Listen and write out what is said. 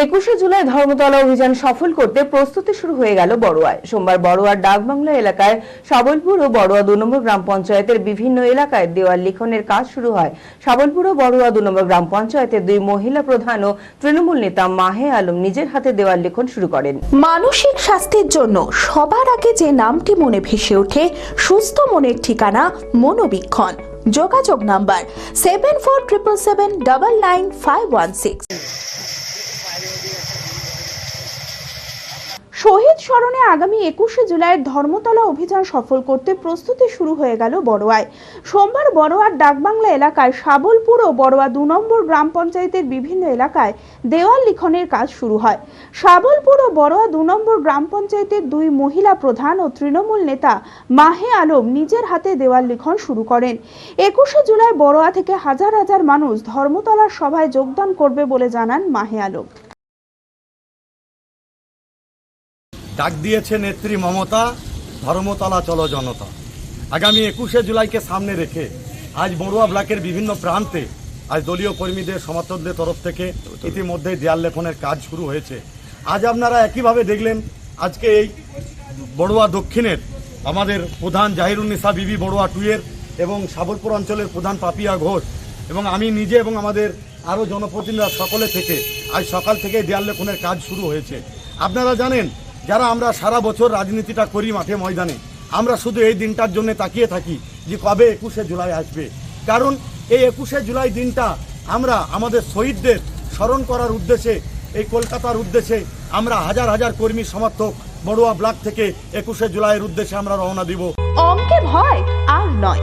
একুশে জুলাই ধর্মতলা অভিযান সফল করতে প্রস্তুতি শুরু হয়ে গেল বড়ুয়ায়। সোমবার বড়ুয়ার ডাকবাংলা এলাকায় সাবলপুর ও বড়ুয়া দু নম্বর গ্রাম পঞ্চায়েতের বিভিন্ন এলাকায় দেওয়াল লিখনের কাজ শুরু হয়। সাবলপুর ও বড়ুয়া দু নম্বর গ্রাম পঞ্চায়েতের দুই মহিলা প্রধান ও তৃণমূল নেতা মাহে আলম নিজের হাতে দেওয়াল লিখন শুরু করেন। মানসিক স্বাস্থ্যের জন্য সবার আগে যে নামটি মনে ভেসে ওঠে, সুস্থ মনের ঠিকানা মনোবীক্ষণ। যোগাযোগ number seven four triple seven double nine five one six শহীদ স্মরণে আগামী একুশে জুলাইয়ের ধর্মতলা অভিযান সফল করতে প্রস্তুতি শুরু হয়ে গেল বড়োয়ায়। সোমবার বড়োয়ার ডাকবাংলা এলাকায় সাবলপুর ও বড়োয়া দু নম্বর গ্রাম পঞ্চায়েতের বিভিন্ন এলাকায় দেওয়াল লিখনের কাজ শুরু হয়। সাবলপুর ও বড়োয়া দু নম্বর গ্রাম পঞ্চায়েতের দুই মহিলা প্রধান ও তৃণমূল নেতা মাহে আলম নিজের হাতে দেওয়াল লিখন শুরু করেন। একুশে জুলাই বড়োয়া থেকে হাজার হাজার মানুষ ধর্মতলার সভায় যোগদান করবে বলে জানান মাহে আলম। ডাক দিয়েছে নেত্রী মমতা, ধর্মতলা চলো জনতা। আগামী একুশে জুলাইকে সামনে রেখে আজ বড়ুয়া ব্লকের বিভিন্ন প্রান্তে আজ দলীয় কর্মীদের, সমর্থকদের তরফ থেকে ইতিমধ্যেই দেয়াল লেখনের কাজ শুরু হয়েছে। আজ আপনারা একইভাবে দেখলেন, আজকে এই বড়ুয়া দক্ষিণের আমাদের প্রধান জাহিরুন্নিসা বিবি বড়ুয়া টুয়ের এবং সাবলপুর অঞ্চলের প্রধান পাপিয়া ঘোষ এবং আমি নিজে এবং আমাদের আরও জনপ্রতিনিধিরা সকলে থেকে আজ সকাল থেকে দেয়াল লেখনের কাজ শুরু হয়েছে। আপনারা জানেন যারা আমরা সারা বছর রাজনীতিটা করি মাঠে ময়দানে, আমরা শুধু এই দিনটার জন্য তাকিয়ে থাকি যে কবে একুশে জুলাই আসবে। কারণ এই একুশে জুলাই দিনটা আমরা আমাদের শহীদদের স্মরণ করার উদ্দেশ্যে, এই কলকাতার উদ্দেশ্যে আমরা হাজার হাজার কর্মী সমর্থক বড়ুয়া ব্লক থেকে একুশে জুলাইয়ের উদ্দেশ্যে আমরা রওনা দিব। অঙ্কে ভয় আর নয়।